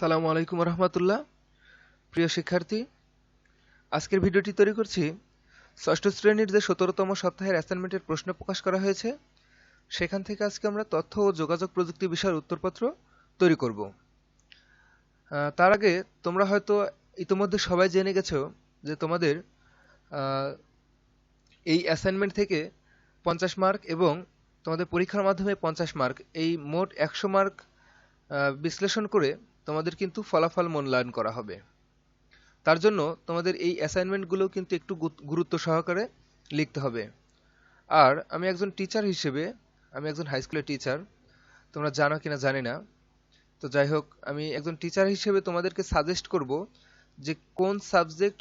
আসসালামু আলাইকুম রহমতুল্লাহ প্রিয় শিক্ষার্থী, আজকের ভিডিওটি তৈরি করছি ষষ্ঠ শ্রেণির যে সতেরোতম সপ্তাহের অ্যাসাইনমেন্টের প্রশ্ন প্রকাশ করা হয়েছে, সেখান থেকে আজকে আমরা তথ্য ও যোগাযোগ প্রযুক্তি বিষয়ের উত্তরপত্র তৈরি করব। তার আগে তোমরা হয়তো ইতোমধ্যে সবাই জেনে গেছো যে তোমাদের এই অ্যাসাইনমেন্ট থেকে পঞ্চাশ মার্ক এবং তোমাদের পরীক্ষার মাধ্যমে পঞ্চাশ মার্ক এই মোট একশো মার্ক বিশ্লেষণ করে তোমাদের কিন্তু ফলাফল মূল্যায়ন করা হবে। তার জন্য তোমাদের এই অ্যাসাইনমেন্টগুলো কিন্তু একটু গুরুত্ব সহকারে লিখতে হবে। আর আমি একজন টিচার হিসেবে, আমি একজন হাই স্কুলের টিচার তোমরা জানো কিনা জানি না। তো যাই হোক, আমি একজন টিচার হিসেবে তোমাদেরকে সাজেস্ট করব যে কোন সাবজেক্ট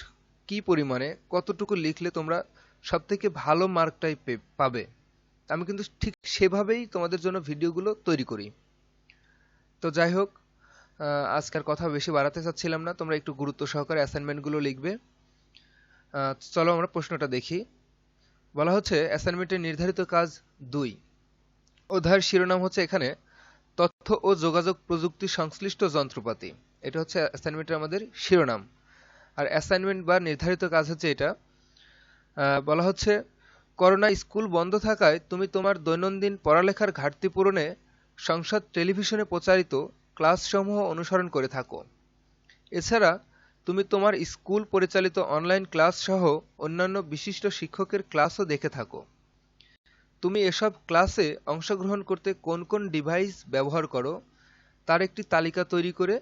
কি পরিমাণে কতটুকু লিখলে তোমরা সব থেকে ভালো মার্কটাই পাবে। আমি কিন্তু ঠিক সেভাবেই তোমাদের জন্য ভিডিওগুলো তৈরি করি। তো যাই হোক আজকের কথা বেশি বাড়াতে চাচ্ছিলাম না। তোমরা একটু গুরুত্ব সহকারে অ্যাসাইনমেন্টগুলো লিখবে। চলো আমরা প্রশ্নটা দেখি। বলা হচ্ছে অ্যাসাইনমেন্টের নির্ধারিত কাজ দুই। অধ্যায়ের শিরোনাম হচ্ছে এখানে, তথ্য ও যোগাযোগ প্রযুক্তি সংশ্লিষ্ট যন্ত্রপাতি। এটা হচ্ছে অ্যাসাইনমেন্টের আমাদের শিরোনাম। আর অ্যাসাইনমেন্ট বা নির্ধারিত কাজ হচ্ছে এটা। বলা হচ্ছে, করোনা স্কুল বন্ধ থাকায় তুমি তোমার দৈনন্দিন পড়ালেখার ঘাটতি পূরণে সংসদ টেলিভিশনে প্রচারিত ক্লাসসমূহ অনুসরণ করে থাকো। এছাড়া, তুমি তোমার স্কুল পরিচালিত অনলাইন ক্লাস সহ অন্যান্য বিশিষ্ট শিক্ষকের ক্লাসও দেখে থাকো। তুমি এসব ক্লাসে অংশগ্রহণ করতে কোন কোন ডিভাইস ব্যবহার করো, তার একটি তালিকা তৈরি করে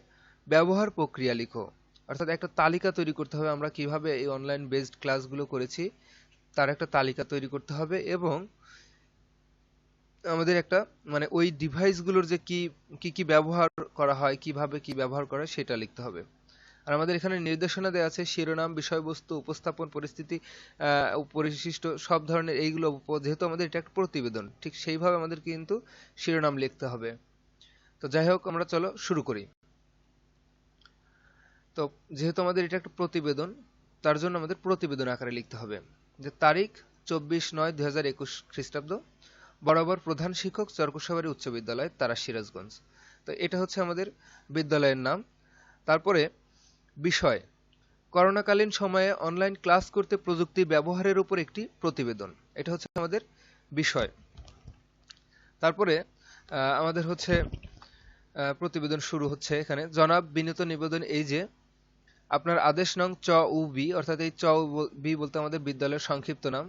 ব্যবহার প্রক্রিয়া লিখো। অর্থাৎ একটা তালিকা তৈরি করতে হবে আমরা কীভাবে এই অনলাইন বেসড ক্লাসগুলো করেছি, তার একটা তালিকা তৈরি করতে হবে এবং আমাদের একটা মানে ওই ডিভাইসগুলোর যে কি কি কি ব্যবহার করা হয়, কীভাবে কি ব্যবহার করা হয়, সেটা লিখতে হবে। আর আমাদের এখানে নির্দেশনা দেওয়া আছে, শিরোনাম, বিষয়বস্তু, উপস্থাপন, পরিস্থিতি পরিশিষ্ট, সব ধরনের এইগুলো যেহেতু আমাদের এটা একটা প্রতিবেদন, ঠিক সেইভাবে আমাদের কিন্তু শিরোনাম লিখতে হবে। তো যাই হোক, আমরা চলো শুরু করি। তো যেহেতু আমাদের এটা একটা প্রতিবেদন, তার জন্য আমাদের প্রতিবেদন আকারে লিখতে হবে। যে তারিখ চব্বিশ নয় দুই খ্রিস্টাব্দ। বরাবর প্রধান শিক্ষক চরকুশাবাড়ি উচ্চ বিদ্যালয় তারা সিরাজগঞ্জ। তো এটা হচ্ছে আমাদের বিদ্যালয়ের নাম। তারপরে বিষয়, করোনাকালীন সময়ে অনলাইন ক্লাস করতে প্রযুক্তি ব্যবহারের উপর একটি প্রতিবেদন। এটা হচ্ছে আমাদের বিষয়। তারপরে আমাদের হচ্ছে প্রতিবেদন শুরু হচ্ছে এখানে। জনাব বিনীত নিবেদন, এই যে আপনার আদেশ নং চ উ বি, অর্থাৎ এই চ বি বলতে আমাদের বিদ্যালয়ের সংক্ষিপ্ত নাম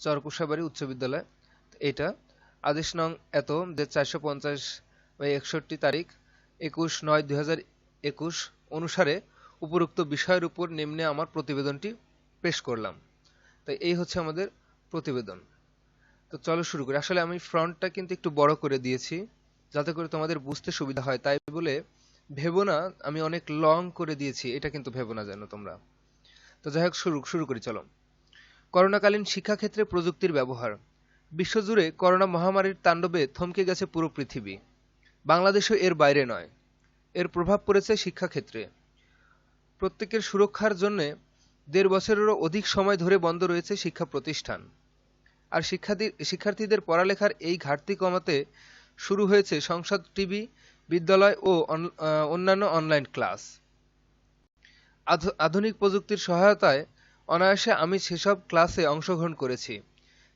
চরকুশাবাড়ি উচ্চ বিদ্যালয়। এটা। আদেশ নং এত যে চারশো পঞ্চাশ বা একষট্টি তারিখ একুশ নয় দুই হাজার একুশ অনুসারে উপরোক্ত বিষয়ের উপর নিম্নে আমার প্রতিবেদনটি পেশ করলাম। তাই এই হচ্ছে আমাদের প্রতিবেদন। তো চলো শুরু করি। আসলে আমি ফ্রন্টটা কিন্তু একটু বড় করে দিয়েছি, যাতে করে তোমাদের বুঝতে সুবিধা হয়। তাই বলে ভেবো না, আমি অনেক লং করে দিয়েছি। এটা কিন্তু ভেবো না যেন তোমরা। তো যাই হোক, শুরু শুরু করি, চলো। করোনাকালীন শিক্ষাক্ষেত্রে প্রযুক্তির ব্যবহার। বিশ্বজুড়ে করোনা মহামারীর তাণ্ডবে থমকে গেছে পুরো পৃথিবী। বাংলাদেশও এর বাইরে নয়। এর প্রভাব পড়েছে শিক্ষাক্ষেত্রে। প্রত্যেকের সুরক্ষার জন্য দেড় বছরেরও অধিক সময় ধরে বন্ধ রয়েছে শিক্ষা প্রতিষ্ঠান। আর শিক্ষার্থী শিক্ষার্থীদের পড়ালেখার এই ঘাটতি কমাতে শুরু হয়েছে সংসদ টিভি, বিদ্যালয় ও অন- অন্যান্য অনলাইন ক্লাস। আধ- আধুনিক প্রযুক্তির সহায়তায় অনায়াসে আমি সেসব ক্লাসে অংশগ্রহণ করেছি।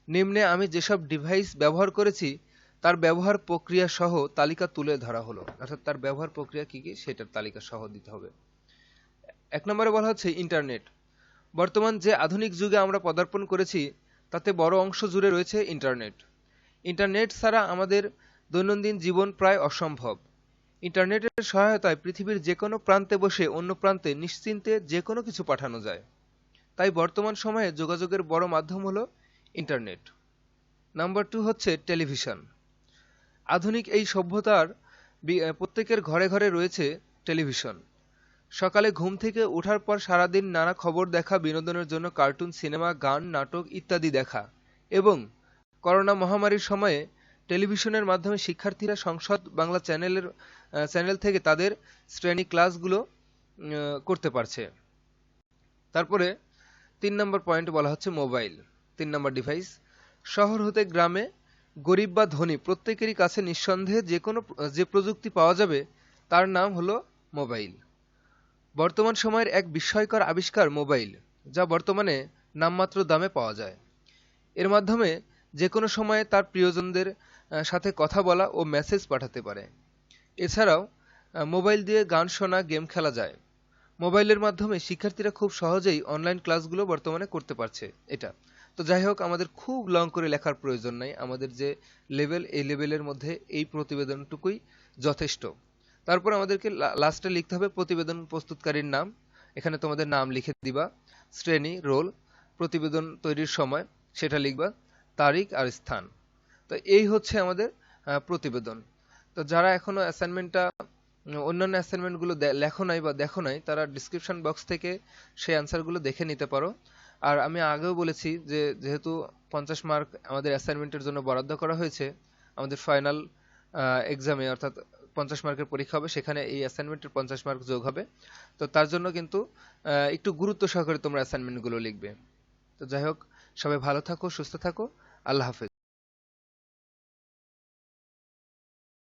নিম্নে আমি যেসব ডিভাইস ব্যবহার করেছি, তার ব্যবহার প্রক্রিয়া সহ তালিকা তুলে ধরা হলো। অর্থাৎ তার ব্যবহার প্রক্রিয়া কি কি, সেটার তালিকা সহ দিতে হবে। এক নম্বরে বলা হচ্ছে ইন্টারনেট বর্তমান যে আধুনিক যুগে আমরা পদার্পণ করেছি, তাতে বড় অংশ জুড়ে রয়েছে ইন্টারনেট ইন্টারনেট ছাড়া আমাদের দৈনন্দিন জীবন প্রায় অসম্ভব। ইন্টারনেটের সহায়তায় পৃথিবীর যে কোনো প্রান্তে বসে অন্য প্রান্তে নিশ্চিন্তে যে কোনো কিছু পাঠানো যায়। তাই বর্তমান সময়ে যোগাযোগের বড় মাধ্যম হলো ইন্টারনেট। নাম্বার টু হচ্ছে টেলিভিশন। আধুনিক এই সভ্যতার প্রত্যেকের ঘরে ঘরে রয়েছে টেলিভিশন। সকালে ঘুম থেকে ওঠার পর সারাদিন নানা খবর দেখা, বিনোদনের জন্য কার্টুন, সিনেমা, গান, নাটক ইত্যাদি দেখা এবং করোনা মহামারীর সময়ে টেলিভিশনের মাধ্যমে শিক্ষার্থীরা সংসদ বাংলা চ্যানেলের চ্যানেল থেকে তাদের শ্রেণি ক্লাসগুলো করতে পারছে। তারপরে তিন নম্বর পয়েন্ট বলা হচ্ছে মোবাইল। তিন নম্বর ডিভাইস শহর হতে গ্রামে, গরিব বা ধনী, প্রত্যেকেরই কাছে নিঃসন্দেহে যে কোনো যে প্রযুক্তি পাওয়া যাবে, তার নাম হলো মোবাইল বর্তমান সময়ের এক বিস্ময়কর আবিষ্কার মোবাইল যা বর্তমানে নামমাত্র দামে পাওয়া যায়। এর মাধ্যমে যে কোনো সময়ে তার প্রিয়জনদের সাথে কথা বলা ও মেসেজ পাঠাতে পারে। এছাড়াও মোবাইল দিয়ে গান শোনা গেম খেলা যায়। মোবাইলের মাধ্যমে শিক্ষার্থীরা খুব সহজেই অনলাইন ক্লাসগুলো বর্তমানে করতে পারছে এটা। তো যাই হোক আমাদের খুব লং করে লেখার প্রয়োজন নাই। আমাদের যে লেভেল এই লেভেলের মধ্যে এই প্রতিবেদনটুকুই যথেষ্ট। তারপর আমাদেরকে লাস্টে লিখতে হবে প্রতিবেদন প্রস্তুতকারীর নাম। এখানে তোমাদের নাম লিখে দিবা, শ্রেণি রোল প্রতিবেদন তৈরির সময়, সেটা লিখবা, তারিখ আর স্থান। তো এই হচ্ছে আমাদের প্রতিবেদন। তো যারা এখনও অ্যাসাইনমেন্টটা অন্যান্য অ্যাসাইনমেন্টগুলো লেখো নাই বা দেখো নাই, তারা ডিসক্রিপশন বক্স থেকে সেই অ্যান্সারগুলো দেখে নিতে পারো। আর আমি আগেও বলেছি যে যেহেতু পঞ্চাশ মার্ক আমাদের অ্যাসাইনমেন্টের জন্য বরাদ্দ করা হয়েছে, আমাদের ফাইনাল এক্সামে অর্থাৎ পঞ্চাশ মার্কের পরীক্ষা হবে, সেখানে এই অ্যাসাইনমেন্টের পঞ্চাশ মার্ক যোগ হবে। তো তার জন্য কিন্তু একটু গুরুত্ব সহকারে তোমরা অ্যাসাইনমেন্টগুলো লিখবে। তো যাই হোক, সবাই ভালো থাকো, সুস্থ থাকো, আল্লাহ হাফেজ।